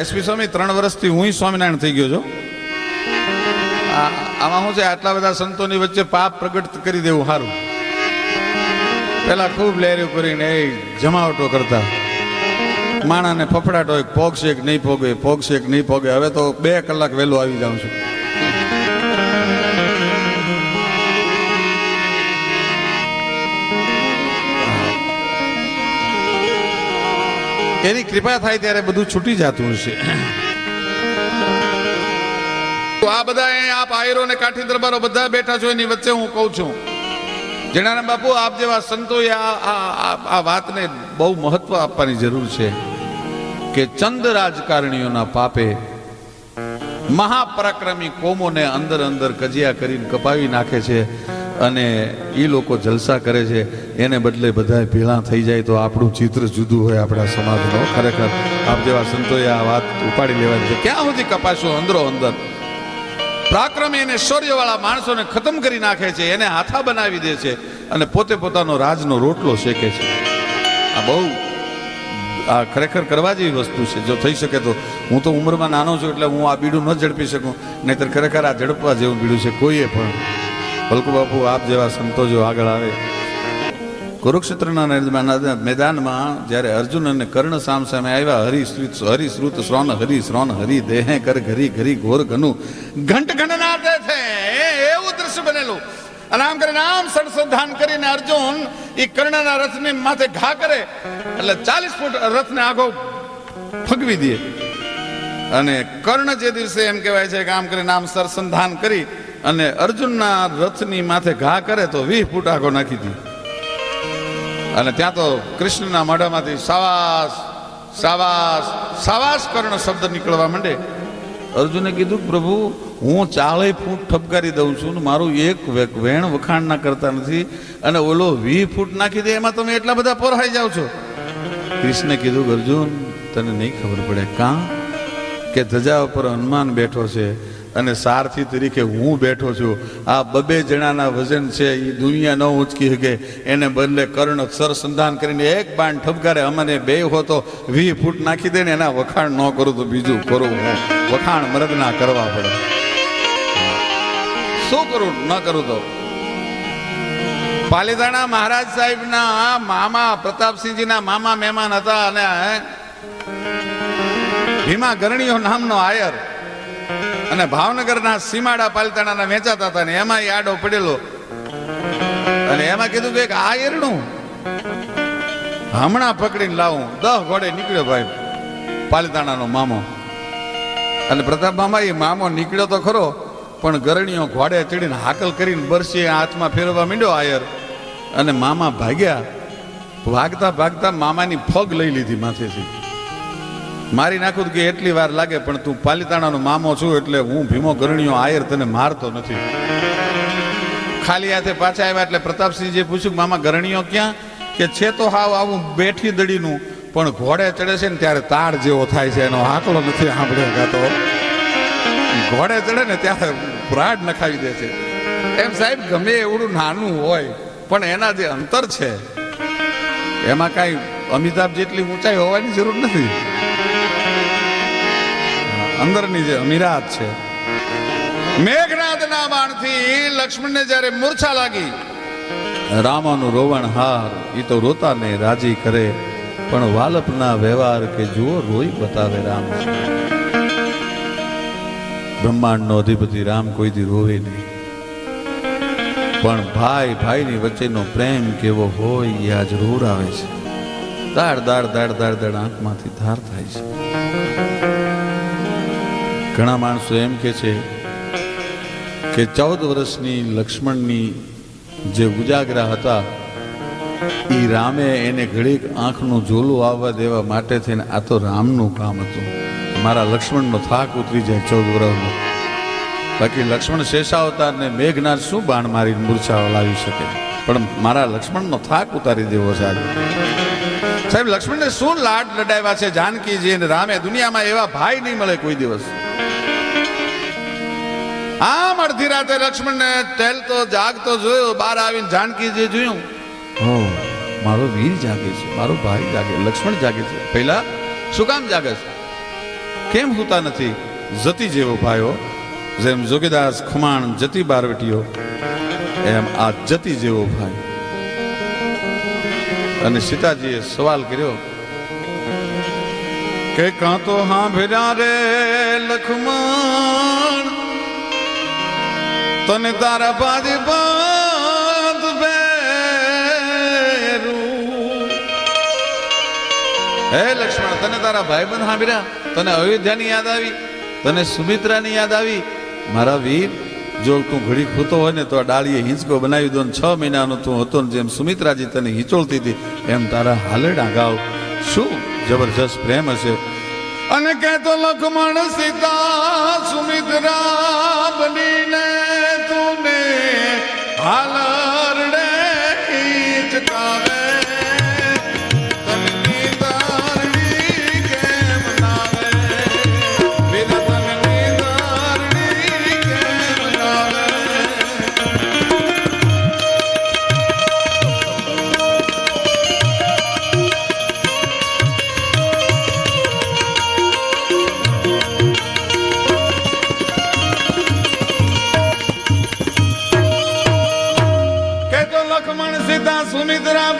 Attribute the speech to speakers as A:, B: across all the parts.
A: SP સ્વામી, ત્રણ વર્ષથી હું સ્વામિનારાયણ થઈ ગયો છું. આમાં શું છે? આટલા બધા સંતોની વચ્ચે પાપ પ્રગટ કરી દેવું સારું. પેલા ખૂબ લહેર્યું કરીને એ જમાવટો કરતા. માણાને ફફડાટ હોય પોગશે કે નહીં પોગે પોગશે કે નહીં પોગે હવે તો બે કલાક વહેલો આવી જાઉં છું. એની કૃપા થાય ત્યારે બધું છૂટી જતું હશે. તો આ બધા આપ આયરો ને કાઠી દરબારો બધા બેઠા છો, એની વચ્ચે હું કહું છું. જણારામ બાપુ, આપ જેવા સંતોએ આ આ- વાતને બહુ મહત્વ આપવાની જરૂર છે કે ચંદ રાજકારણીઓના પાપે મહાપરાક્રમી કોમોને અંદર અંદર કજિયા કરીને કપાવી નાખે છે. અને એ લોકો જલસા કરે છે. એને બદલે બધા ભેળા થઈ જાય તો આપણું ચિત્ર જુદું હોય આપણા સમાજનો ખરેખર. આપ જેવા સંતોએ આ વાત ઉપાડી લેવાની છે. ક્યાં સુધી કપાશો અંદરો અંદર? પરાક્રમી અને શૌર્યવાળા માણસોને ખતમ કરી નાખે છે, એને હાથા બનાવી દે છે અને પોતે પોતાનો રાજનો રોટલો શેકે છે. આ બહુ આ ખરેખર કરવા જેવી વસ્તુ છે. જો થઈ શકે તો હું તો ઉંમરમાં નાનો છું એટલે હું આ બીડું ન ઝડપી શકું. નહીતર ખરેખર આ ઝડપવા જેવું બીડું છે. કોઈએ પણ ભલકુ બાપુ, આપ જેવા સંતો જો આગળ આવે. કુરુક્ષેત્રના મેદાનમાં જ્યારે અર્જુન અને કર્ણ સામ સામે આવ્યા, હરિશ્રુત હરિશ્રુત શ્રોન હરિ શ્રોન હરિ દેહે, કર ઘરી ઘરી ઘોર ઘનુ. ઘંટ ઘનના છે એવું દ્રશ્ય બનેલું. અને આમ કરીને આમ સંધાન કરીને અર્જુન એ કર્ણના રથને માથે ઘા કરે. એટલે ચાલીસ ફૂટ રથને આગો ફગવી દે. અને કર્ણ જે દિવસે એમ કહેવાય છે કે આમ કરીને આમ સરસંધાન કરી અને અર્જુનના રથની માથે ઘા કરે તો વીસ ફૂટ આખો નાખી દી. અને ત્યાં તો કૃષ્ણના મોઢામાંથી સાવાસ સાવાસ સાવાસ કર્ણ શબ્દ નીકળવા માંડે. અર્જુને કીધું, પ્રભુ, હું ચાળે ફૂટ ઠપકારી દઉં છું મારું એક વેણ વખાણ ના કરતા નથી અને ઓલો વી ફૂટ નાખી દે, એમાં તમે એટલા બધા પોરાઈ જાઓ છો. કૃષ્ણે કીધું, અર્જુન, તને નહીં ખબર પડે કાં? કે ધજા ઉપર હનુમાન બેઠો છે અને સારથી તરીકે હું બેઠો છું. આ બબે જણાના વજન છે એ દુનિયા ન ઉંચકી શકે. એને બદલે કર્ણ સરસંધાન કરીને એક બાણ ઠપકારે અમને બે હો તો વી ફૂટ નાખી દે ને એના વખાણ ન કરું તો બીજું કરું હું. વખાણ મરદના કરવા પડે. શું કરું? ન કરું તો. પાલીતાણા મહારાજ સાહેબના મામા, પ્રતાપસિંહજીના મામા મહેમાન હતા અને ભીમા ગરણીઓ નામનો આયર. અને ભાવનગરના સીમાડા પાલતાણાના વેચાતા હતા ને એમાં આડો પડેલો. અને એમાં કીધું કે આ આયરનું હમણાં પકડીને લાવું. દહ ઘોડે નીકળ્યો ભાઈ પાલિતાણાનો મામો. અને પ્રતાપ મામા એ મામો નીકળ્યો તો ખરો, પણ ગરણીઓ ઘોડે ચડીને હાકલ કરીને બરસીએ હાથમાં ફેરવવા માંડ્યો આયર અને મામા ભાગ્યા. ભાગતા ભાગતા મામાની ફગ લઈ લીધી માથેથી. મારી નાખું કે એટલી વાર લાગે, પણ તું પાલિતાણાનો મામો છું એટલે હું ભીમો ગરણીઓ આયર તને મારતો નથી. ખાલી હાથે પાછા આવ્યા એટલે પ્રતાપસિંહજીએ પૂછ્યું, મામા ગરણીઓ ક્યાં? કે છે તો હાવ આવું બેઠી દડીનું, પણ ઘોડે ચડે છે ને ત્યારે તાળ જેવો થાય છે. એનો આંકડો નથી સાંભળ્યો ગાતો. ઘોડે ચડે ને ત્યારે પ્રાડ નખાવી દે છે. એમ સાહેબ, ગમે એવડું નાનું હોય, પણ એના જે અંતર છે, એમાં કાંઈ અમિતાભ જેટલી ઊંચાઈ હોવાની જરૂર નથી. અંદરની જે અમીરાત છે. મેઘનાથના બાણથી લક્ષ્મણને જ્યારે મૂર્છા લાગી, રામાનું રોવણ હાર એ તો રોતા ને રાજી કરે, પણ વાલપના વ્યવહાર કે જુઓ રોઈ બતાવે રામ બ્રહ્માંડનો અધિપતિ રામ કોઈ દી રોવે નહીં. પણ ભાઈ, ભાઈની વચ્ચેનો પ્રેમ કેવો હોય એ આજ રોર આવે છે. દાડ દાડ દાડ દાડ દાડ આંખમાંથી ધાર થાય છે. ઘણા માણસો એમ કે છે કે ચૌદ વર્ષની લક્ષ્મણની જે ઉજાગરા હતા એ રામે એને ઘડીક આંખનું ઝોલું આવવા દેવા માટે થઈને આ તો રામનું કામ હતું. મારા લક્ષ્મણનો થાક ઉતરી જાય ચૌદ વર્ષનો. બાકી લક્ષ્મણ શેષાવતારને મેઘનાથ શું બાણ મારી મૂર્છા લાવી શકે? પણ મારા લક્ષ્મણનો થાક ઉતારી દેવો આજે સાહેબ, લક્ષ્મણને શું લાડ લડાવ્યા છે? જાનકીજી અને રામે દુનિયામાં એવા ભાઈ નહીં મળે કોઈ દિવસ. આમ અડધી રાતે લક્ષ્મણને ટહેલતો જાગતો જોયો, બહાર આવીને જાનકીજી જોયું. મારો વીર જાગે છે, મારો ભાઈ જાગે, લક્ષ્મણ જાગે છે. પહેલા શું કામ જાગે છે? કેમ હોતા નથી? જતી જેવો ભાઈઓ, જેમ જોગીદાસ, ખુમાણ, જતી બારવટીઓ, એમ આ જતી જેવો ભાઈ. અને સીતાજીએ સવાલ કર્યો, કે કાં તો હા ભેરા રે લખમણ? તને તારા બાંધ બેરું. હે લક્ષ્મણ, તને તારા ભાઈબંધ સાંભળ્યા? તને અયોધ્યાની યાદ આવી? તને સુમિત્રાની યાદ આવી? મારા વીર, જો તું ઘડી ખૂતો હોય ને તો આ ડાળીએ હિંચકો બનાવી દો ને છ મહિનાનો તું હતો ને જેમ સુમિત્રાજી તને હિંચોળતી હતી, એમ તારા હાલડા ગાવ શું જબરજસ્ત પ્રેમ હશે? અને કહેતો લખમણ સીતા સુમિત્રા બનીને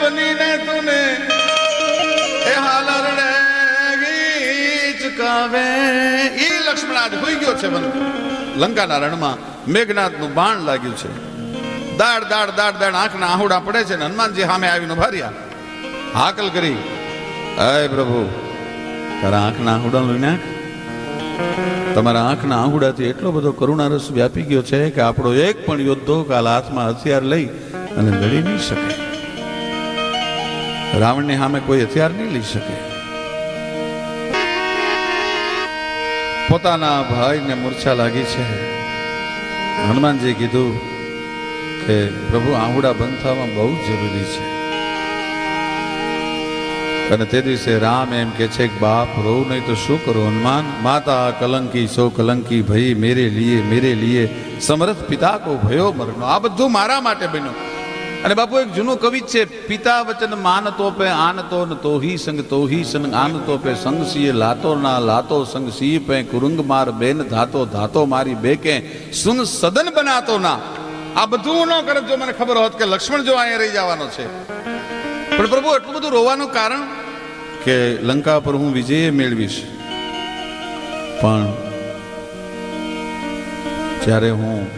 A: બનીને તુને, એ હાલરડે ગીચકાવે એ લક્ષ્મણ હોઈ ગયો છે મને લંકાના રણમાં મેઘનાથનું બાણ લાગ્યું છે. દાડ દાડ દાડ દાડ આંખના આહુડા પડે છે ને હનુમાનજી સામે આવીને ભાર્યા હાકલ કરી. હે પ્રભુ, તારા આંખના આહુડા લઈ નાખ તમારા આંખના આહુડાથી એટલો બધો કરુણા રસ વ્યાપી ગયો છે કે આપણો એક પણ યોદ્ધો કાલ હાથમાં હથિયાર લઈ અને લડી નહીં શકે. રાવણની સામે કોઈ હથિયાર નહીં લઈ શકે. પોતાના ભાઈને મૂર્છા લાગી છે. હનુમાનજી કીધું કે પ્રભુ, આહુડા બંધ થવા બહુ જરૂરી છે. અને તે દિવસે રામ એમ કે છે કે, બાપ રો નહીં તો શું કરો? હનુમાન, માતા કલંકી, સો કલંકી, ભઈ, મેરે લીએ મેરે લીએ, સમરથ પિતા કો ભયો મરનો આ બધું મારા માટે બન્યું. અને બાપુ, એક જૂનું કવિ છે, પિતા વચન માનતો પે આનતો ન તો હી સંગ તો હી સંગ આનતો પે સંગ સીએ, લાતો ના લાતો સંગ સી પે કુરંગ માર બેન ધાતો ધાતો મારી બેકે, સુન સદન બનાતો ના. આ બધું ન કરત જો મને ખબર હોત કે લક્ષ્મણ જો અહીંયા રહી જવાનો છે. પણ પ્રભુ, એટલું બધું રોવાનું કારણ કે લંકા પર હું વિજય મેળવીશ. પણ જ્યારે હું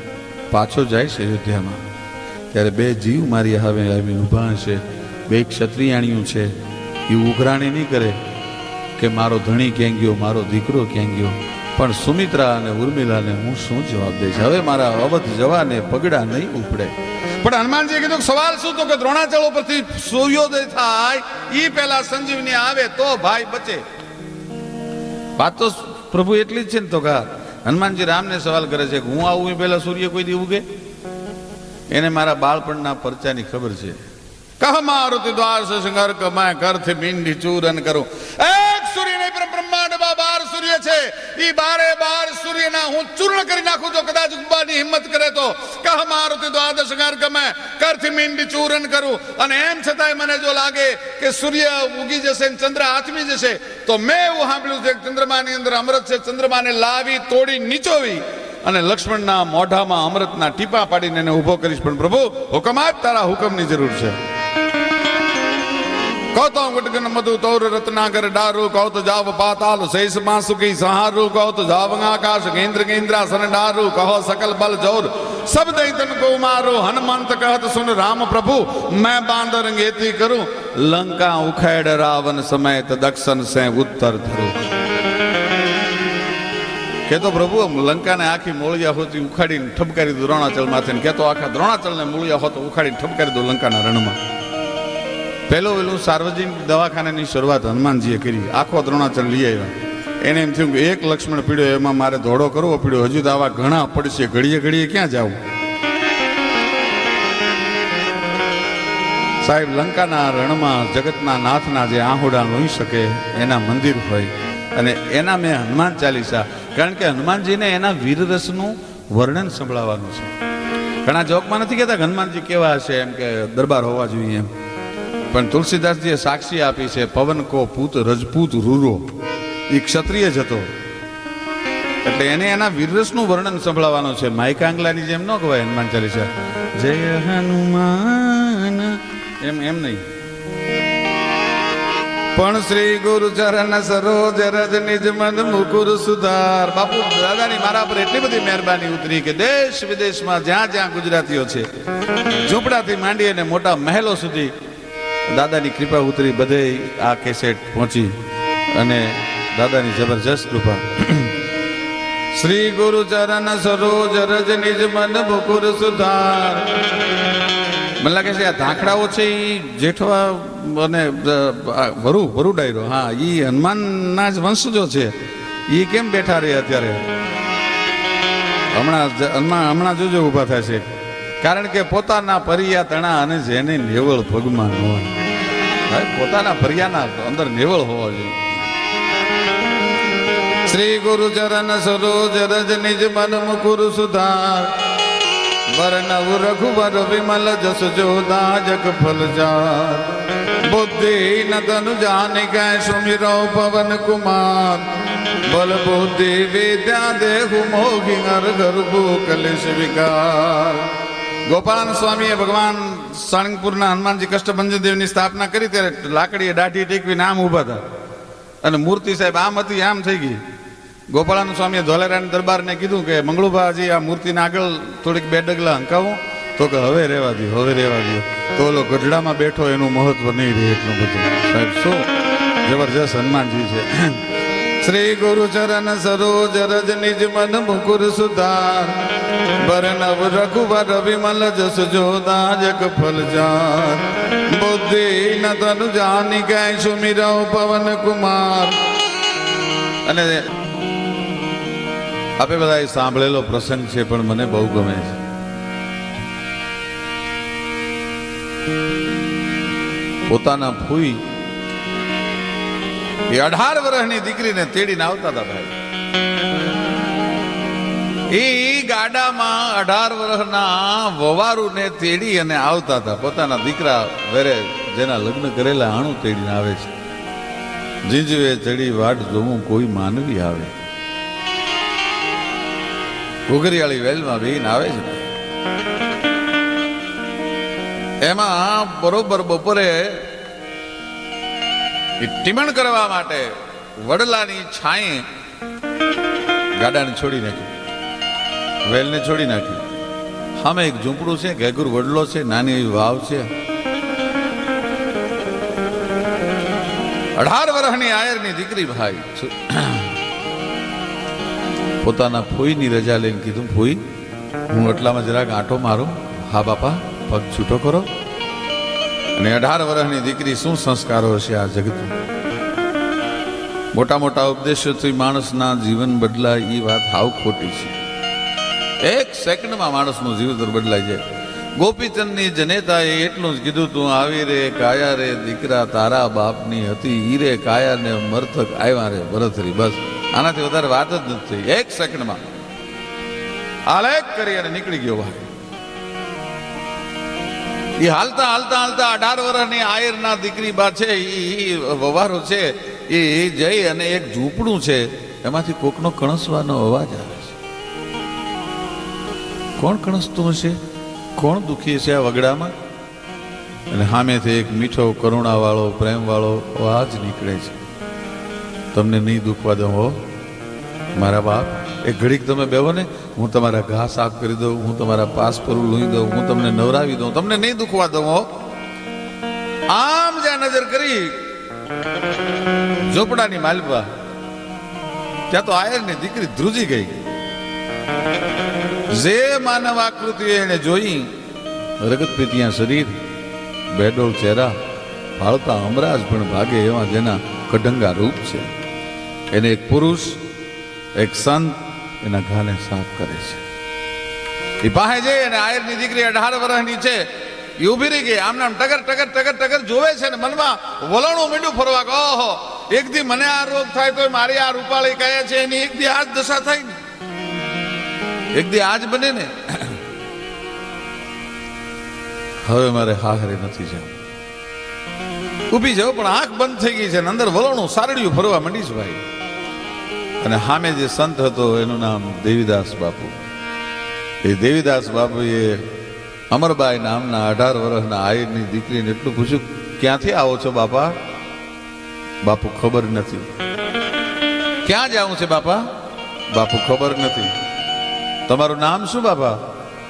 A: પાછો જઈશ અયોધ્યામાં ત્યારે બે જીવ મારી હવે આવી ઊભા છે. બે ક્ષત્રિયાણીઓ છે. એ ઉઘરાણી નહીં કરે કે મારો ધણી ક્યાં ગયો મારો દીકરો ક્યાં ગયો. પણ સુમિત્રા અને ઉર્મિલાને હું શું જવાબ દઈશ? હવે મારા અવધ જવાને પગડા નહીં ઉપડે. પણ હનુમાનજીએ કીધું સવાલ શું તો કે દ્રોણાચળ ઉપરથી સૂર્યોદય થાય એ પહેલા સંજીવની આવે તો ભાઈ બચે. વાત તો પ્રભુ એટલી જ છે ને તો કા. હનુમાનજી રામને સવાલ કરે છે કે હું આવું એ પહેલા સૂર્ય કોઈ દી ઉગે? એને મારા બાળપણના પરચાની ખબર છે. કહ મારુતિ દ્વાર સે સંઘર કમાય કરથી મીંડી ચૂરન કરું. એક સૂર્ય નહીં, પણ બ્રહ્માંડમાં બાર સૂર્ય છે. ઈ બારે બાર સૂર્યના હું ચૂર્ણ કરી નાખું જો કદાચ ઉગવાની હિંમત કરે તો. કહ મારુતિ દ્વાદશ કમાય કરથી મીંડી ચૂરન કરું. અને એમ છતાંય મને જો લાગે કે સૂર્ય ઉગી જશે ને ચંદ્ર આથમી જશે, તો મેં એવું સાંભળ્યું છે ચંદ્રમાની અંદર અમૃત છે. ચંદ્રમાને લાવી, તોડી, નીચોવી. અને લક્ષ્મણના મોઢામાં અમૃતના ટીપા પાડીને એને ઊભો કરીશ. પણ પ્રભુ, હુકમ જ તારા હુકમની જરૂર છે. કહતો ગુટગન મધુ તૌર રત્નાગર ડારુ કહો તો જાવ પાતાલ, શૈષ સુખી સહારુ કહો તો જાવ આકાશ કેન્દ્ર સન ડારુ, કહો સકલ બલ જૌર. સબ દઈ કો મારો હનુમંત કહત સુન રામ પ્રભુ, મેં બાંદર અંગેતી કરું. લંકા ઉખેડ રાવણ સમેત દક્ષન સે ઉત્તર ધરું. કેતો પ્રભુ લંકાને આખી મૂળિયા હોતી ઉખાડીને ઠપકારી દો દ્રોણાચલ માથે ને આખા દ્રોણાચલને મૂળિયા હોતો ઉખાડીને ઠપકારી દો લંકાના રણમાં. પહેલો પેલું સાર્વજનિક દવાખાનાની શરૂઆત હનુમાનજીએ કરી. આખો દ્રોણાચલ લઈ આવ્યા. એને એમ થયું કે એક લક્ષ્મણ પીડ્યો, એમાં મારે ધોડો કરવો પીડ્યો. હજુ તો આવા ઘણા પડશે. ઘડીએ ઘડીએ ક્યાં જવું? સાહેબ, લંકાના રણમાં જગતના નાથના જે આહુડા લોહી શકે, એના મંદિર હોય. અને એના મેં હનુમાન ચાલીસા કારણ કે હનુમાનજીને એના વીરરસનું વર્ણન સંભળાવવાનું છે. ઘણા જોકમાં નથી કહેતા હનુમાનજી કેવા હશે, એમ કે દરબાર હોવા જોઈએ. એમ પણ તુલસીદાસજીએ સાક્ષી આપી છે, પવન કો પૂત, રજપૂત રૂરો. એ ક્ષત્રિય જ હતો. એટલે એને એના વીરરસનું વર્ણન સંભળાવવાનું છે. માઇકાંગલાની જેમ ન કહેવાય હનુમાન ચાલીસા જય હનુમાન. એમ એમ નહીં. પણ શ્રી ગુરુ ચરણ સરોજ રજ નિજ મન મુકુર સુધાર. બાપુ, દાદાની મારા પર એટલી બધી મહેરબાની ઉતરી કે દેશ વિદેશમાં જ્યાં જ્યાં ગુજરાતીઓ છે, ઝૂંપડાથી માંડી અને મોટા મહેલો સુધી દાદાની કૃપા ઉતરી, બધે આ કેસેટ પહોંચી અને દાદાની જબરજસ્ત કૃપા. શ્રી ગુરુ ચરણ સરોજ રજ નિજ મન મુકુર સુધાર. મને લાગે છે આ ધાંખડાઓ છે એ જેઠવા અને વરુ વરુ ડાયરો હા એ હનુમાનના જ વંશજો છે. એ કેમ બેઠા રહે અત્યારે? હમણાં જ- હમણાં જોજો ઊભા થાય છે. કારણ કે પોતાના પરિયા તણા અને જેને નેવળ પગમાં ન હોય પોતાના ફરિયાના અંદર નેવળ હોવા જોઈએ. શ્રી ગુરુ ચરણ સરોજ રજ નિજ મન મુકુર સુધાર. વર્ણવ રઘુવર વિમલ જસ જોદા જગ ફલ જાર બુદ્ધિ ન તનુ જાનિ कै સુમિરો પવન કુમાર. બલ બુદ્ધિ વિદ્યા દેહુ મોગી નર ગર્ભુ કલેશ વિકાર. ગોપાલ સ્વામીએ ભગવાન સાણંગપુરના હનુમાનજી કષ્ટભંજન દેવની સ્થાપના કરી ત્યારે લાકડીએ દાઢી ટેકવી આમ ઊભા હતા અને મૂર્તિ સાહેબ આમ હતી, આમ થઈ ગઈ. ગોપાળાનંદ સ્વામીએ ધોલેરાની દરબારને કીધું કે, મંગળુભાજી, આ મૂર્તિને આગળ થોડીક બે ડગલા હંકાવો. તો કે, હવે રહેવા દો હવે રહેવા દો તો ઓલો ગઢડામાં બેઠો, એનું મહત્વ નહીં રહે એટલું બધું. સાહેબ, શું જબરજસ્ત હનુમાનજી છે. શ્રી ગુરુ ચરણ સરોજ રજ નિજ મન મુકુર સુધાર. બરનવ રઘુવર વિમલ જસ જોદા જગ ફલ જાર બુદ્ધિ ન તનુ જાની ગય સુમિરવ પવન કુમાર. અને આપે બધા સાંભળેલો પ્રસંગ છે, પણ મને બહુ ગમે છે. પોતાના ફૂઈ એ અઢાર વર્ષની દીકરીને તેડીને આવતા હતા ભાઈ. એ ગાડામાં અઢાર વર્ષના વવારુને તેડી અને આવતા હતા. પોતાના દીકરા વેરે જેના લગ્ન કરેલા આણું તેડીને આવે છે. જીંજવે ચડી વાટ જોવું કોઈ માનવી આવે. ઘુઘરિયાળી વેલમાં બેહીને આવે છે. એમાં બરોબર બપોરે ટીમણ કરવા માટે વડલાની છાંયે ગાડાને છોડી નાખ્યું. વેલને છોડી નાખ્યું. સામે એક ઝૂંપડું છે, ઘેઘુર વડલો છે, નાની એવી વાવ છે. અઢાર વર્ષની આયરની દીકરી ભાઈ. પોતાના ફોઈની રજા લઈને કીધું, ફોઈ, હું એટલામાં જરાક આંટો મારું. હા, બાપા, પગ છૂટો કરો. અને અઢાર વર્ષની દીકરી શું સંસ્કારો હશે આ જગતમાં? મોટા મોટા ઉપદેશોથી માણસના જીવન બદલાય એ વાત હાવ ખોટી છે. એક સેકન્ડમાં માણસનું જીવન બદલાઈ જાય. ગોપીચંદની જનેતાએ એટલું જ કીધું, તું આવી રે, કાયા રે, દીકરા તારા બાપની હતી, ઈ રે કાયા ને મરથક આવ્યા રે, ભરતરી, બસ. આનાથી વધારે વાત જ નથી થઈ. એક સેકન્ડમાં. આલેખ કરી અને નીકળી ગયો ભાઈ. એ હાલતા હાલતા હાલતા અઢાર વર્ષની આયરના દીકરી બા છે એ વવારો છે એ જઈ અને એક ઝૂંપડું છે, એમાંથી કોકનો કણસવાનો અવાજ આવે છે. કોણ કણસતું હશે? કોણ દુખી છે આ વગડામાં? અને સામેથી એક મીઠો કરુણાવાળો, પ્રેમવાળો અવાજ નીકળે છે. તમને નહીં દુખવા દઉં, હો. મારા બાપ, એ ઘડીક તમે બેહો ને, હું તમારા ઘા સાફ કરી દઉં, હું તમારા પાસ પર લઈ દઉં, હું તમને નવરાવી દઉં, તમને નહીં દુખવા દઉં, હો. આમ જ્યાં નજર કરી ઝોપડાની માલપા ત્યાં તો આયરની દીકરી ધ્રુજી ગઈ. જે માનવ આકૃતિ એને જોઈ, રગત પીતિયા શરીર, બેડોળ ચહેરા, ફાળતા અમરાજ પણ ભાગે એવા જેના કઢંગા રૂપ છે. એને એક પુરુષ, એક સંત એના ઘાને સાફ કરે છે. એ પાસે જઈ અને આયરની દીકરી અઢાર વર્ષની છે. એ ઊભી રહી ગઈ. આમને આમ ટગર ટગર ટગર ટગર જોવે છે ને મનમાં વલણું મીંડું ફરવા કહો ઓહો, એક દી મને આ રોગ થાય તો મારી આ રૂપાળી કહે છે એની એક દી આ જ દશા થાય ને. એક દી આજ બને ને. હવે મારે હાહરે નથી જવું. ઊભી જાવ પણ આંખ બંધ થઈ ગઈ છે ને અંદર વલણું સારડિયું ફરવા માંડી છે ભાઈ. અને સામે જે સંત હતો, એનું નામ દેવીદાસ બાપુ. એ દેવીદાસ બાપુએ અમરબાઈ નામના અઢાર વર્ષના આયરની દીકરીને એટલું પૂછ્યું, ક્યાંથી આવો છો બાપા? બાપુ ખબર નથી. ક્યાં જવું છે બાપા? બાપુ ખબર નથી. તમારું નામ શું બાપા?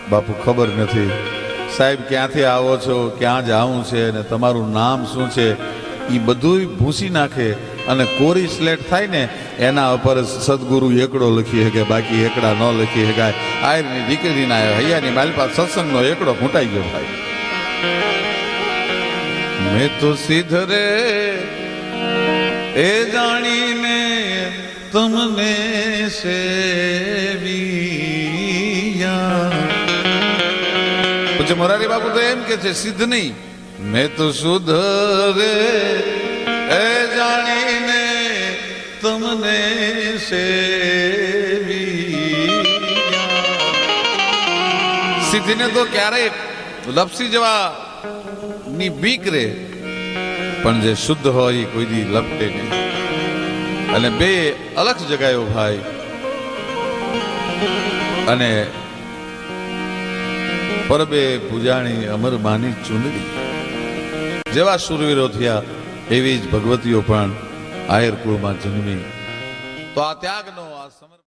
A: બાપુ ખબર નથી. સાહેબ, ક્યાંથી આવો છો? ક્યાં જવું છે? અને તમારું નામ શું છે? એ બધું ભૂસી નાખે. અને કોરી સ્લેટ થાય ને, એના ઉપર સદગુરુ એકડો લખી શકે બાકી એકડા ન લખી શકાય આયરની દીકરીના હૈયાની માલપા સત્સંગનો એકડો ફૂંટાઈ ગયો ભાઈ. મેં તો સીધરે એ જાણીને તમને સેવિયા. પછી મોરારી બાપુ તો એમ કે છે સિદ્ધ નહીં. મેં તો સુધરે તમને સેવિયા. સિદ્ધિને તો ક્યારેય લપસી જવા ની બીક રે, પણ જે શુદ્ધ હોય એ કોઈ દી લપટે નહીં. અને બે અલગ જગાયો ભાઈ. અને પરબે પૂજાણી અમર માની ચુંદડી. જેવા સુરવીરો થયા એવી જ ભગવતીઓ પણ આયર કુળમાં જન્મી. તો આ ત્યાગનો આ સમર્પણ